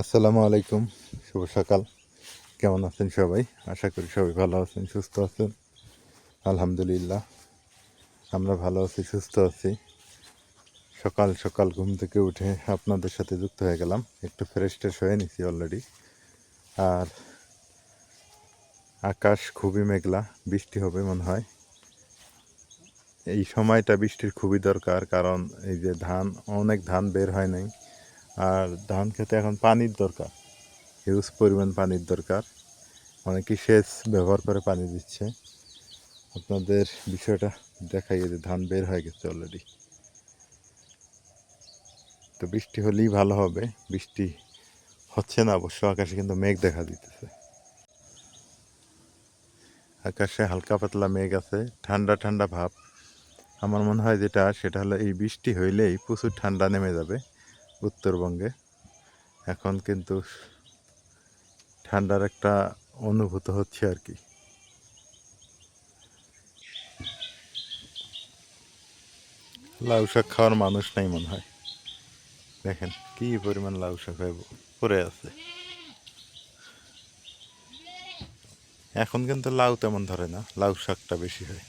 আসসালামু আলাইকুম, শুভ সকাল। কেমন আছেন সবাই? আশা করি সবাই ভালো আছেন, সুস্থ আছেন। আলহামদুলিল্লাহ, আমরা ভালো আছি, সুস্থ আছি। সকাল সকাল ঘুম থেকে উঠে আপনাদের সাথে যুক্ত হয়ে গেলাম। একটু ফ্রেশ ট্রেশ হয়ে নিছি অলরেডি আর আকাশ খুবই মেঘলা, বৃষ্টি হবে মনে হয়। এই সময়টা বৃষ্টির খুবই দরকার, কারণ এই যে ধান, অনেক ধান বের হয় নাই। আর ধান খেতে এখন পানির দরকার। হিউজ পরিমাণ পানির দরকার। অনেকেই সেচ ব্যবহার করে পানি দিচ্ছে। আপনাদের বিষয়টা দেখাই যে ধান বের হয়ে গেছে অলরেডি তো বৃষ্টি হলেই ভালো হবে। বৃষ্টি হচ্ছে না, অবশ্য আকাশে কিন্তু মেঘ দেখা দিতেছে। আকাশে হালকা পাতলা মেঘ আছে, ঠান্ডা ঠান্ডা ভাব। আমার মনে হয় যেটা, সেটা হলো এই বৃষ্টি হইলেই প্রচুর ঠান্ডা নেমে যাবে। উত্তরবঙ্গে। এখন কিন্তু ঠান্ডার একটা অনুভূত হচ্ছে আর কি। লাউ শাক খাওয়ার মানুষ নাই মনে হয়। দেখেন কি পরিমাণ লাউ শাক হয়ে পড়ে আছে। এখন কিন্তু লাউ তেমন ধরে না, লাউ শাকটা বেশি হয়।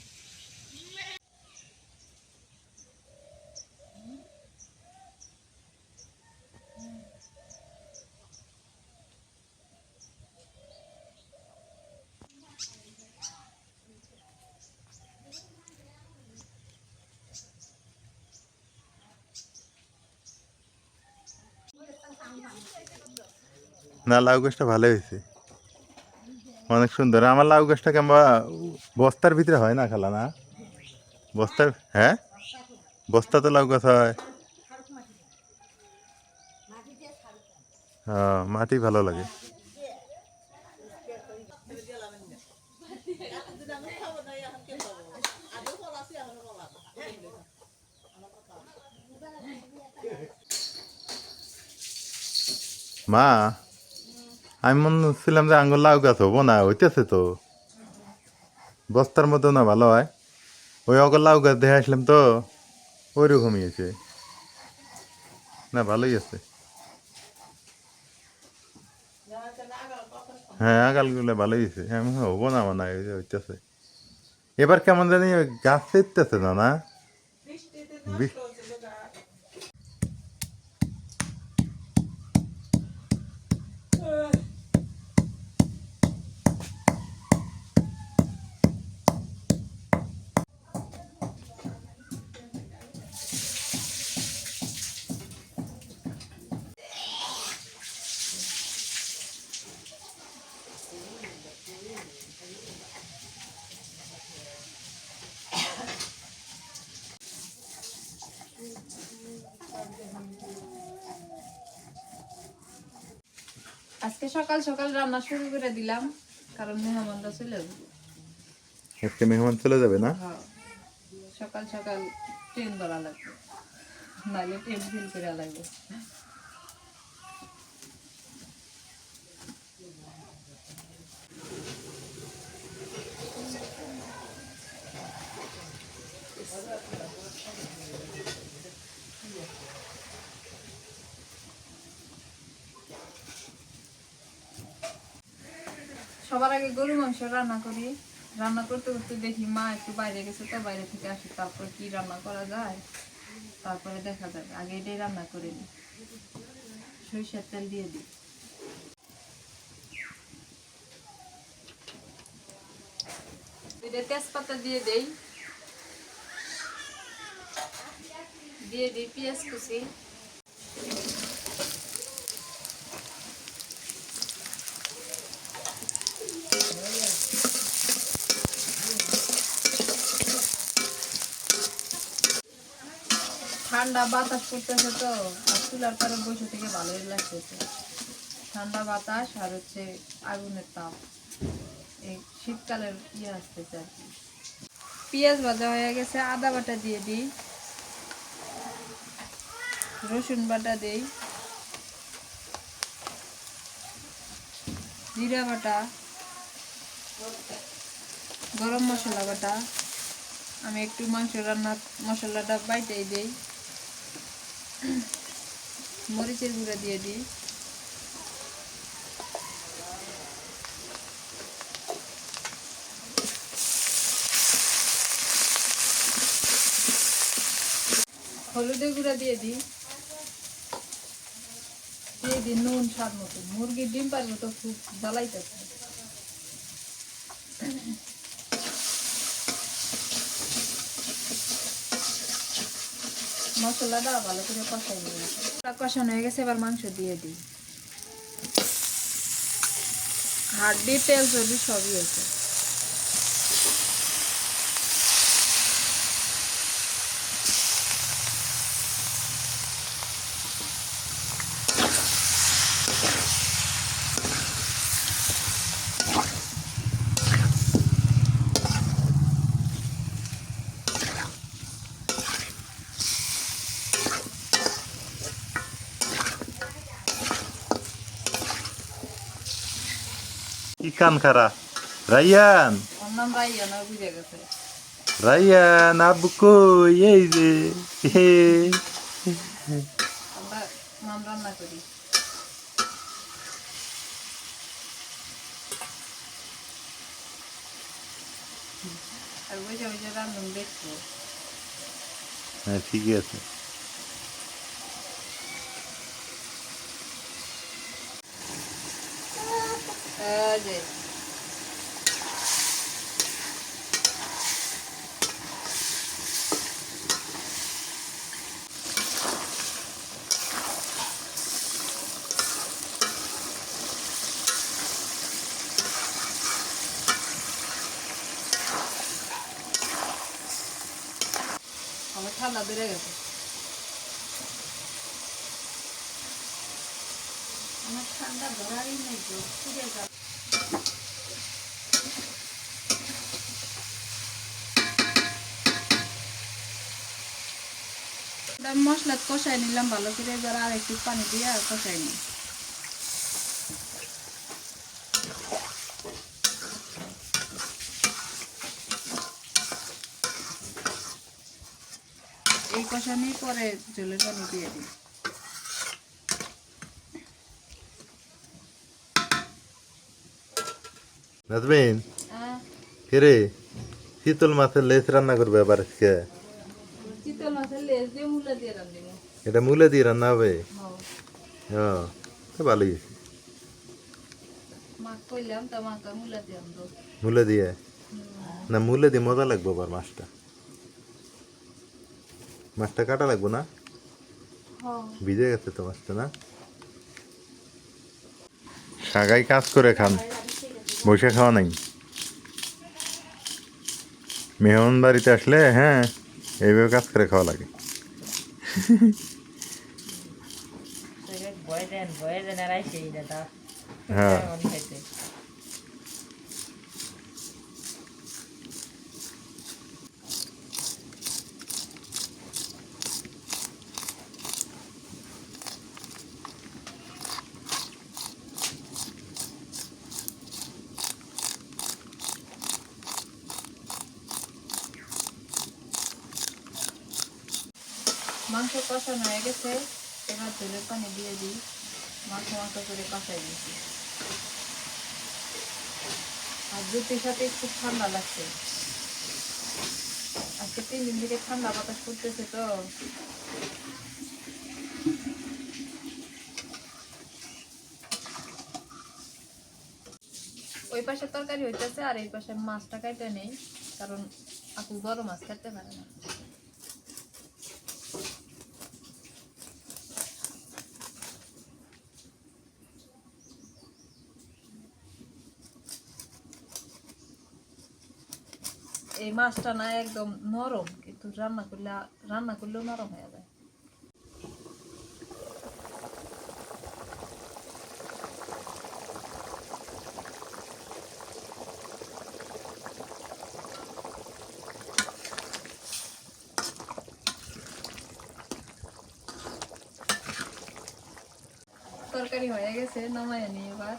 না, লাউ গাছটা ভালো হয়েছে। অনেক সুন্দর। আমার লাউ গাছটা কেমন বস্তার ভিতরে হয় না খালা, না? বস্তার হ্যাঁ? বস্তা তো লাউ গাছ হয়। হ্যাঁ মাটি ভালো লাগে। মা আমি মনে হচ্ছিলাম যে আঙ্গুর লাউ গাছ হব না হইতেছে তো। বস্তার মতো না ভালো হয়। ওই অগর লাউ গাছ দেখে আসলাম তো ওই রকমই আছে। না ভালোই আছে। হ্যাঁ আগালগুলো ভালোই আছে। আমি হব না মানে হইতেছে। এবার কেমন জানি গাছ চেতেছে না না? আজকে সকাল সকাল রান্না শুরু করে দিলাম কারণ মেহমানরা চলে আসবে আজকে মেহমান চলে যাবে না? হ্যাঁ সকাল সকাল ট্রেন ধরা লাগবে নাহলে ট্রেন ফিল করে লাগবে। সবার আগে গরু, মাংস রান্না করি। রান্না করতে করতে দেখি মা একটু বাইরে গেছে তো, বাইরে থেকে আসি, তারপর কি রান্না করা যায়? তারপরে দেখা যাবে আগে এটাই রান্না করে নিই। সরিষার তেল দিয়ে দিই। তেজপাতা দিয়ে দেই। দিয়ে দিই পেঁয়াজ কুচি। ঠান্ডা বাতাস করতেছে তো, আর চুলার পরে বসে থেকে ভালোই লাগতেছে। ঠান্ডা বাতাস আর হচ্ছে আগুনের তাপ। এই শীতকালের ইয়ে আসতেছে আর কি। পেঁয়াজ ভাজা হয়ে গেছে, আদা বাটা দিয়ে দিই। রসুন বাটা দিই। জিরা বাটা। গরম মশলা বাটা। আমি একটু মাংস রান্না মশলাটা বাইটাই দিই। মরিচের গুঁড়া দিয়ে দিই। হলুদের গুঁড়া দিয়ে দিই। দিয়ে দিই নুন, স্বাদ মতো। মুরগির ডিম পারব তো খুব জ্বালাইতে মশলাটা ভালো করে কষাই নিয়ে কষানো হয়ে গেছে, এবার মাংস দিয়ে দিই। হাড্ডি তেল চর্বি সবই আছে। কান খারা। রাইয়ান রাইয়ান আব্বু কই? এই যে। হে। আমরা নাম রান্না করি আর বুঝে বুঝে রান্ধন দেখব হ্যাঁ ঠিকই আছে এই যে আমার ঠান্ডা বেড়ে গেছে আমার ঠান্ডা ধরারই নেই তো ফিরে মশলা কষাই নিলাম ভালো করে এবার আর একটু পানি দিয়ে আর কষাই নিই। এই কষানি পরে জলের পানি দিয়ে দিই। নাজমিন আহ, কে শীতল মাছের লেস রান্না করবে আবার আজকে চিতল মাছের লেজ দিয়ে মূলা দিয়ে রান্ধিব এটা মূলে দিয়ে রান্না হবে? হ্যাঁ। তো ভালোই। দিয়ে মূলে দিয়ে? না মূলে দিয়ে মজা লাগবে আবার মাছটা। মাছটা কাটা লাগবো না? হ্যাঁ। ভিজে গেছে তো মাছটা না? সাগাই কাজ করে খান বসে খাওয়া নাই। মেহমান বাড়িতে আসলে হ্যাঁ এইভাবে কাজ করে খাওয়া লাগে ভয় দেন ভয় দেন আর আইসেই না তা হ্যাঁ। মাংস কষানো হয়ে গেছে এবার জলের পানি দিয়ে দিই। মাংস মাংস করে আর সাথে খুব ঠান্ডা লাগছে। ঠান্ডা বাতাস করতেছে তো। ওই পাশে তরকারি হইতেছে আর এই পাশে মাছটা কাইতে নেই, কারণ আপু বড় মাছ খেতে পারে না। এই মাছটা না একদম নরম, কিন্তু রান্না করলে রান্না করলেও নরম হয়ে যায়। তরকারি হয়ে গেছে, নামায় নি এবার।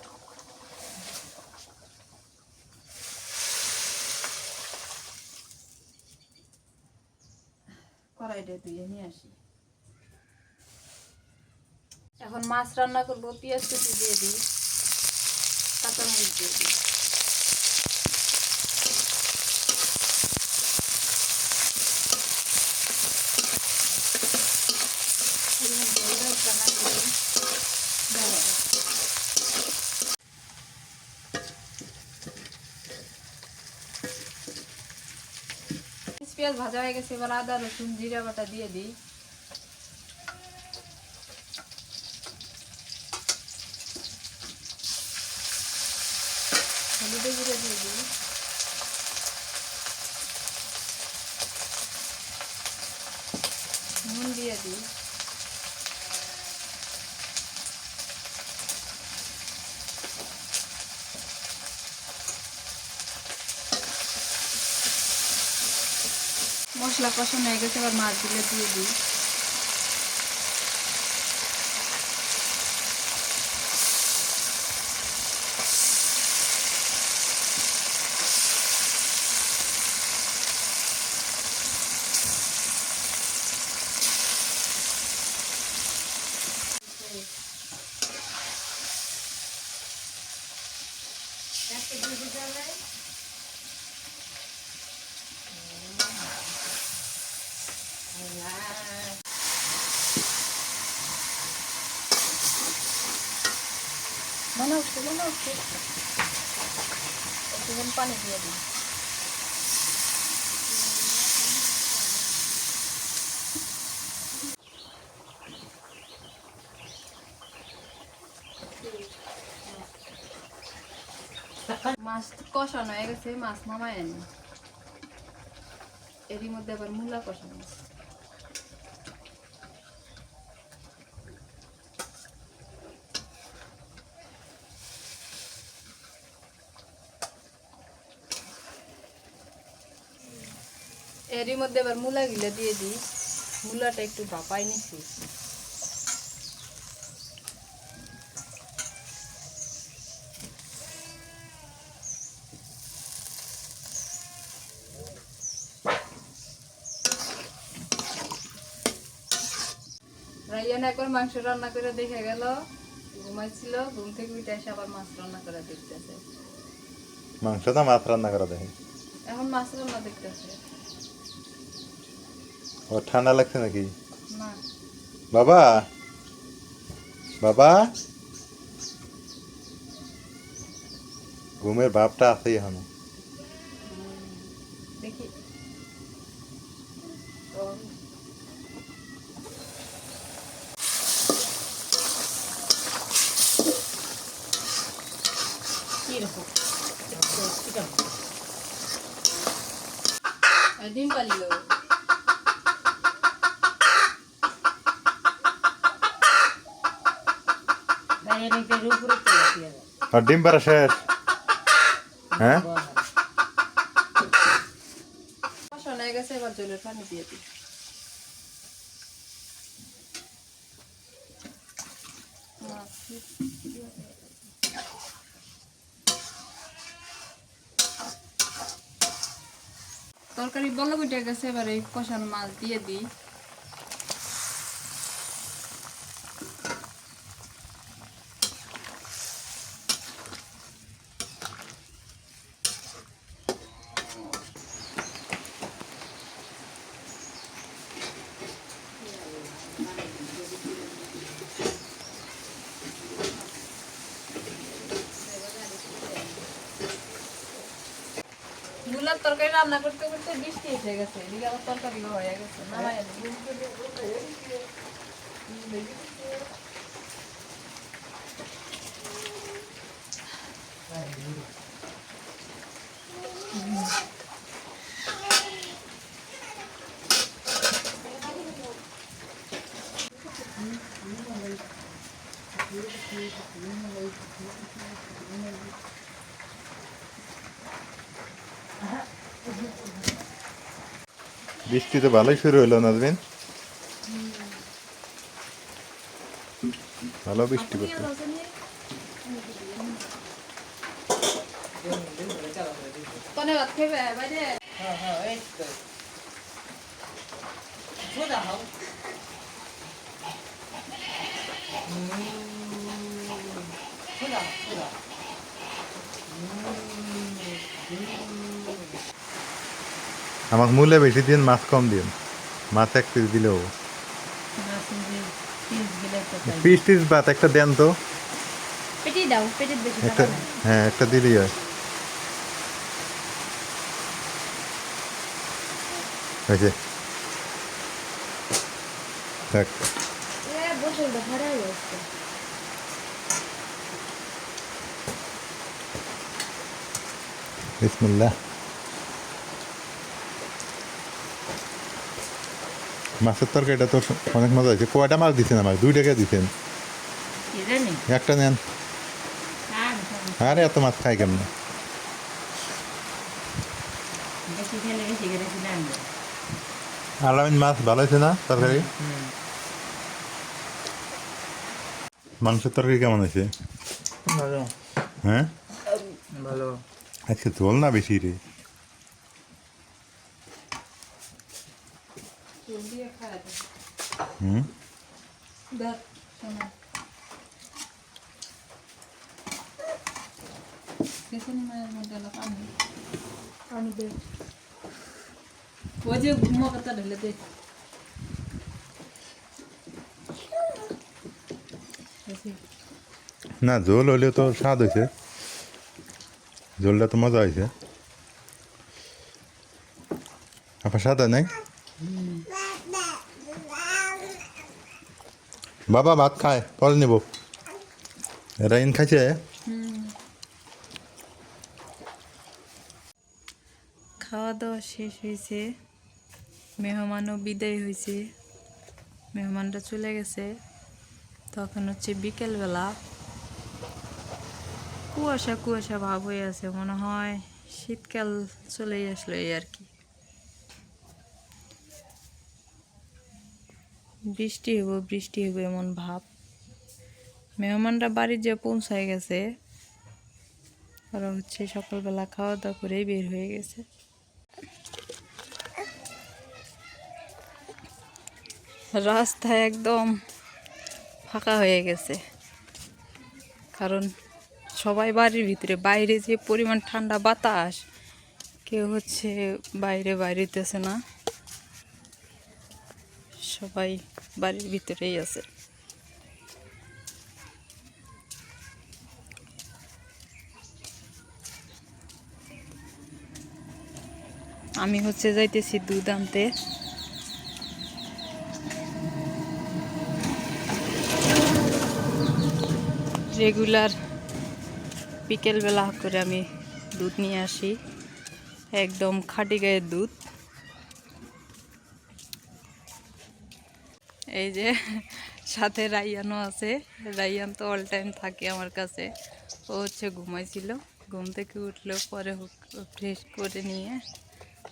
ধুয়ে নিয়ে আসি। এখন মাছ রান্না করব পেঁয়াজ কুচি দিয়ে দিই কাঁচামরিচ দিয়ে দিই। পেঁয়াজ ভাজা হয়ে গেছে, এবার আদা, রসুন, জিরা বাটা দিয়ে দিই। হলুদে জিরে দিয়ে দিই। নুন দিয়ে দিই। মশলা কষানো হয়ে গেছে এবার মাছগুলো দিয়ে দিই মনে হচ্ছে একটুখানি পানি দিয়ে দিই মাছ কষানো হয়ে গেছে, মাছ নামায় আনি এরই মধ্যে আবার মূলা কষানো আছে। এরই মধ্যে এবার মূলা গিলা দিয়ে দিই। মূলাটা একটু ভাপাই নিছি। রাইয়ান একবার মাংস রান্না করে দেখে গেল ঘুমাইছিল ঘুম থেকে উঠে এসে আবার মাছ রান্না করে দেখতেছে। মাংসটা মাছ রান্না করে দেখে। এখন মাছ রান্না দেখতেছে। ও ঠান্ডা লাগছে নাকি? বাবা? বাবা? ঘুমের ভাবটা আছেই এখনও। ডিম পালিল ডাইরেক্টের উপরে তুলে দিয়ে দাও আর ডিম পাড়া শেষ। হ্যাঁ? তরকারি বলো উঠে গেছে, এবার এই কষানো মাছ দিয়ে দিই। মূলার তরকারি রান্না করতে করতে বৃষ্টি এসে গেছে এদিকে আবার তরকারি হয়ে গেছে নামাই আনি। বৃষ্টি তো ভালোই শুরু হলো নাজমিন ভালো বৃষ্টি করতে ভাত খাইবে বাইরে হ্যাঁ হ্যাঁ এই তো সোজা হও সোজা সোজা আমাকে মূল্যে বেশি দিন মাছ কম দিন মাছ এক পিস দিলেও। পিস টিস ভাত একটা দেন তো। হ্যাঁ একটা দিলেই হয়। হয়েছে থাক। বিসমুল্লাহ। মাছের তরকারিটা তো অনেক মজা হয়েছে। কয়টা মাছ দিচ্ছেন আমার? দুই টাকা দিচ্ছেন একটা নেন। আরে এত মাছ খাই কেমন? আলামিন মাছ ভালো হয়েছে না তরকারি? মাংসের তরকারি কেমন হয়েছে? হ্যাঁ? ভালো। আজকে ঝোল না বেশি রে চুল দিয়ে খাওয়া যায় হুম দেখ শোনো বেসন মায়ের মধ্যে হলো পানি পানি দে ওই যে মগটা ঢেলে দে বেশি না ঝোল হলেও তো স্বাদ হয়েছে ঝোলটা তো মজা হয়েছে আপনার স্বাদ হয় নাই? বাবা ভাত খায়, পরে নেব। রাইন খাইছে? খাওয়া দাওয়া শেষ হয়েছে মেহমানও বিদায় হয়েছে মেহমানরা চলে গেছে। তখন হচ্ছে বিকেলবেলা কুয়াশা কুয়াশা ভাব হয়ে আছে, মনে হয় শীতকাল চলেই আসলো এই আর কি। বৃষ্টি হইব বৃষ্টি হইব এমন ভাব। মেহমানরা বাড়ি যে পৌঁছায় গেছে, ওরা হচ্ছে সকালবেলা খাওয়া দাওয়া করেই বের হয়ে গেছে। রাস্তা একদম ফাঁকা হয়ে গেছে, কারণ সবাই বাড়ির ভিতরে। বাইরে যে পরিমাণ ঠান্ডা বাতাস, কেউ হচ্ছে বাইরে বাইরেতেছে না। সবাই বাড়ির ভিতরেই আছে। আমি হচ্ছে যাইতেছি দুধ আনতে। রেগুলার বিকেলবেলা করে আমি দুধ নিয়ে আসি। একদম খাটি গায়ের দুধ। এই যে, সাথে রাইয়ানও আছে। রাইয়ান তো অল টাইম থাকে আমার কাছে। ও হচ্ছে ঘুমাইছিল। ঘুম থেকে উঠল, পরে ফ্রেশ করে নিয়ে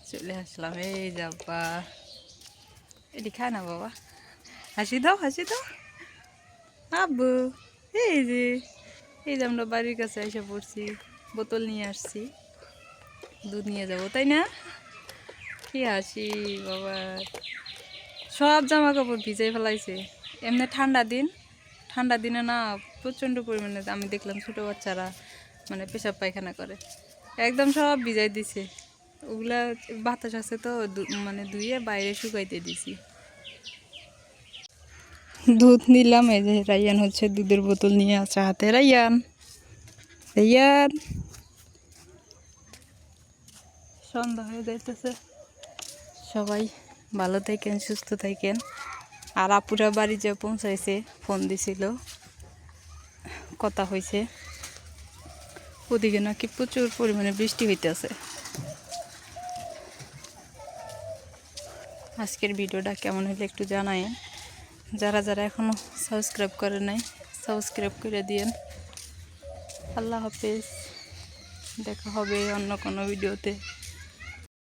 চলে আসলাম। এই যাবা এটি খায় না বাবা? হাসি দাও হাসি দাও। আব্বু, এই যে। এই যে আমরা বাড়ির কাছে এসে পড়ছি, বোতল নিয়ে আসছি, দুধ নিয়ে যাব, তাই না? কি হাসি, বাবা। সব জামা কাপড় ভিজাই ফেলাইছে। এমনি ঠান্ডা দিন, ঠান্ডা দিনে না প্রচণ্ড পরিমাণে, আমি দেখলাম ছোটো বাচ্চারা মানে পেশাব পায়খানা করে। একদম সব ভিজাই দিছে। ওগুলা বাতাস আছে তো মানে ধুয়ে বাইরে শুকাইতে দিছি। দুধ নিলাম, এই যে রাইয়ান হচ্ছে দুধের বোতল নিয়ে আছে হাতে। রাইয়ান রাইয়ান সন্ধ্যা হয়ে যাইতেছে। সবাই ভালো থাকেন, সুস্থ থাকেন। আর আপুরা বাড়ি যে পৌঁছাইছে, ফোন দিছিল। কথা হয়েছে ওদিকে নাকি প্রচুর পরিমাণে বৃষ্টি হইতেছে। আজকের ভিডিওটা কেমন হলে একটু জানাই যারা যারা এখনও সাবস্ক্রাইব করে নাই, সাবস্ক্রাইব করে দিয়েন। আল্লাহ হাফেজ। দেখা হবে অন্য কোনো ভিডিওতে।